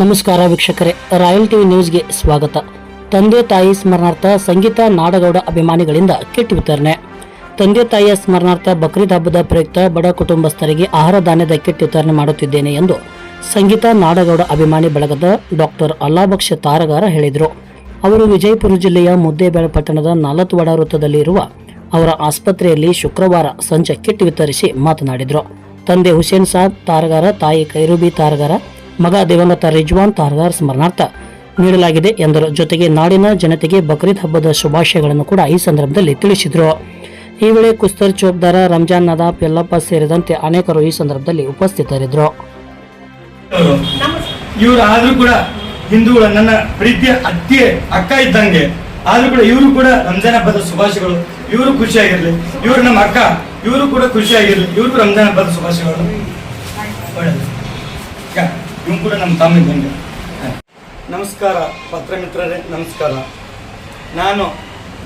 ನಮಸ್ಕಾರ ವೀಕ್ಷಕರೇ, royal TV ನ್ಯೂಸ್ಗೆ ಸ್ವಾಗತ. ತಂದೆ ತಾಯಿ ಸ್ಮರಣಾರ್ಥ ಸಂಗೀತ ನಾಡಗೌಡ ಅಭಿಮಾನಿಗಳಿಂದ ಕಿಟ್ ವಿತರಣೆ. ತಂದೆ ತಾಯಿಯ ಸ್ಮರಣಾರ್ಥ ಬಕ್ರೀದ್ ಹಬ್ಬದ ಪ್ರಯುಕ್ತ ಬಡ ಕುಟುಂಬಸ್ಥರಿಗೆ ಆಹಾರ ಧಾನ್ಯದ ಕಿಟ್ ವಿತರಣೆ ಮಾಡುತ್ತಿದ್ದೇನೆ ಎಂದು ಸಂಗೀತ ನಾಡಗೌಡ ಅಭಿಮಾನಿ ಬಳಗದ ಡಾಕ್ಟರ್ ಅಲ್ಲಾಭಕ್ಷ ತಾರಗಾರ ಹೇಳಿದರು. ಅವರು ವಿಜಯಪುರ ಜಿಲ್ಲೆಯ ಮುದ್ದೇಬೇಳೆ ಪಟ್ಟಣದ ನಾಲತ್ವಾಡ ವೃತ್ತದಲ್ಲಿರುವ ಅವರ ಆಸ್ಪತ್ರೆಯಲ್ಲಿ ಶುಕ್ರವಾರ ಸಂಜೆ ಕಿಟ್ ವಿತರಿಸಿ ಮಾತನಾಡಿದರು. ತಂದೆ ಹುಸೇನ್ ಸಾಬ್ ತಾರಗಾರ, ತಾಯಿ ಕೈರುಬಿ ತಾರಗಾರ ಮಗ ದಿವಂಗತ ರಿಜ್ವಾನ್ ತಾರ್ದಾರ್ ಸ್ಮರಣಾರ್ಥ ನೀಡಲಾಗಿದೆ ಎಂದರು. ಜೊತೆಗೆ ನಾಡಿನ ಜನತೆಗೆ ಬಕ್ರೀದ್ ಹಬ್ಬದ ಶುಭಾಶಯಗಳನ್ನು ಕೂಡ ಈ ಸಂದರ್ಭದಲ್ಲಿ ತಿಳಿಸಿದರು. ಈ ವೇಳೆ ಕುಸ್ತರ್ ಚೌಕ್ದಾರ ರಂಜಾನ್, ನದಾಬ್, ಯಲ್ಲಪ್ಪ ಸೇರಿದಂತೆ ಅನೇಕರು ಈ ಸಂದರ್ಭದಲ್ಲಿ ಉಪಸ್ಥಿತರಿದ್ದರು. ಇವರು ಆದರೂ ಕೂಡ ಹಿಂದೂಗಳ ನನ್ನ ಪ್ರೀತಿಯ ಅತ್ತೆ ಅಕ್ಕ ಇದ್ದಂಗೆ ಆದರೂ ಕೂಡ ಇವರು ಕೂಡ ರಂಜಾನ್ ಹಬ್ಬದ ಶುಭಾಶಯಗಳು. ಇವರು ಖುಷಿಯಾಗಿರಲಿ, ಇವರು ನಮ್ಮ ಅಕ್ಕ, ಇವರು ಕೂಡ ಖುಷಿಯಾಗಿರಲಿ ಇವರು ರಂಜಾನ್ ಹಬ್ಬದ ಶುಭಾಶಯಗಳು. ಒಳ್ಳೆದು. ಅಕ್ಕ, ಕೂಡ ನಮ್ಮ ತಮ್ಮ ಇದ್ದಂಗೆ ನಮಸ್ಕಾರ ಪತ್ರ ಮಿತ್ರರೇ ನಮಸ್ಕಾರ. ನಾನು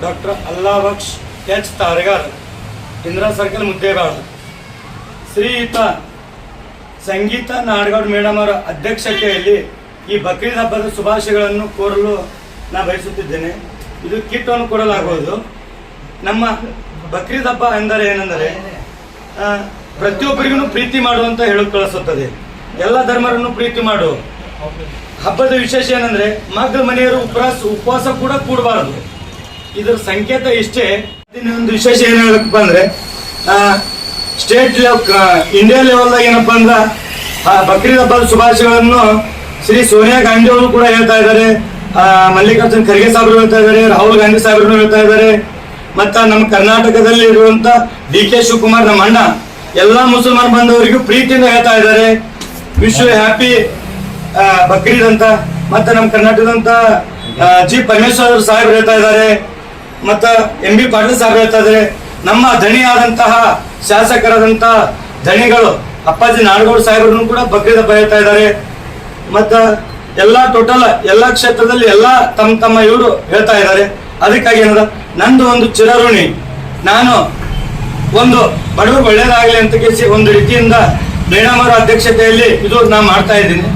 doctor Allabaksh H Taragar Indira circle Muddebal Shriyuta Sangeetha Nadagouda madam ಅವರ ಅಧ್ಯಕ್ಷತೆಯಲ್ಲಿ ಈ ಬಕ್ರೀದ್ ಹಬ್ಬದ ಶುಭಾಶಯಗಳನ್ನು ಕೋರಲು ನಾ ಬಯಸುತ್ತಿದ್ದೇನೆ. ಇದು ಕಿಟ್ಟನ್ನು ಕೊಡಲಾಗುವುದು. ನಮ್ಮ ಬಕ್ರೀದ್ ಹಬ್ಬ ಎಂದರೆ ಏನೆಂದರೆ ಪ್ರತಿಯೊಬ್ಬರಿಗೂ ಪ್ರೀತಿ ಮಾಡುವಂತ ಹೇಳಿ ಕಳಿಸುತ್ತದೆ. ಎಲ್ಲ ಧರ್ಮರನ್ನು ಪ್ರೀತಿ ಮಾಡು. ಹಬ್ಬದ ವಿಶೇಷ ಏನಂದ್ರೆ, ಮಗ್ಳ ಮನೆಯವರು ಉಪವಾಸ ಉಪವಾಸ ಕೂಡ ಕೂಡಬಾರದು. ಇದರ ಸಂಕೇತ ಇಷ್ಟೇ. ಒಂದು ವಿಶೇಷ ಏನ್ ಹೇಳ್ಬೇಕಪ್ಪ ಅಂದ್ರೆ ಸ್ಟೇಟ್ ಲೆವೆಲ್ ಇಂಡಿಯಾ ಲೆವೆಲ್ದಾಗ ಏನಪ್ಪ ಅಂದ್ರ ಬಕ್ರೀದ್ ಹಬ್ಬದ ಶುಭಾಶಯಗಳನ್ನು ಶ್ರೀ ಸೋನಿಯಾ ಗಾಂಧಿ ಅವರು ಕೂಡ ಹೇಳ್ತಾ ಇದ್ದಾರೆ. ಮಲ್ಲಿಕಾರ್ಜುನ್ ಖರ್ಗೆ ಸಾಹೇಬರು ಹೇಳ್ತಾ ಇದ್ದಾರೆ, ರಾಹುಲ್ ಗಾಂಧಿ ಸಾಹೇಬರು ಹೇಳ್ತಾ ಇದ್ದಾರೆ. ಮತ್ತ ನಮ್ಮ ಕರ್ನಾಟಕದಲ್ಲಿ ಇರುವಂತ ಡಿ ಕೆ ಶಿವಕುಮಾರ್ ನಮ್ಮ ಅಣ್ಣ ಎಲ್ಲಾ ಮುಸಲ್ಮಾನ್ ಬಂದವರಿಗೂ ಪ್ರೀತಿಯಿಂದ ಹೇಳ್ತಾ ಇದ್ದಾರೆ. ವಿಶ್ ಹ್ಯಾಪಿ ಬಕ್ರೀದ್ ಅಂತ ಮತ್ತೆ ನಮ್ಮ ಕರ್ನಾಟಕದಂತ ಜಿ ಪರಮೇಶ್ವರ್ ಸಾಹೇಬ್ ಹೇಳ್ತಾ ಇದ್ದಾರೆ, ಮತ್ತ ಎಂ ಬಿ ಪಾಟೀಲ್ ಸಾಹೇಬ್ ಹೇಳ್ತಾ ಇದ್ದಾರೆ. ನಮ್ಮ ಧಣಿಯಾದಂತಹ ಶಾಸಕರಾದಂತಹ ಧಣಿಗಳು ಅಪ್ಪಾಜಿ ನಾಡಗೌಡ ಸಾಹೇಬರನ್ನು ಕೂಡ ಬಕ್ರೀದ್ ಹಬ್ಬ ಹೇಳ್ತಾ ಇದ್ದಾರೆ. ಮತ್ತ ಎಲ್ಲಾ ಟೋಟಲ್ ಎಲ್ಲಾ ಕ್ಷೇತ್ರದಲ್ಲಿ ಎಲ್ಲಾ ತಮ್ಮ ತಮ್ಮ ಇವರು ಹೇಳ್ತಾ ಇದ್ದಾರೆ. ಅದಕ್ಕಾಗಿ ಏನದ, ನಂದು ಒಂದು ಚಿರಋಣಿ, ನಾನು ಒಂದು ಬಡವರು ಒಳ್ಳೇದಾಗಲಿ ಅಂತ ಕೇಸಿ ಒಂದು ರೀತಿಯಿಂದ ಮೇಡಮ್ ಅಧ್ಯಕ್ಷತೆಯಲ್ಲಿ ಇದು ನಾ ಮಾಡ್ತಾ ಇದ್ದೀನಿ.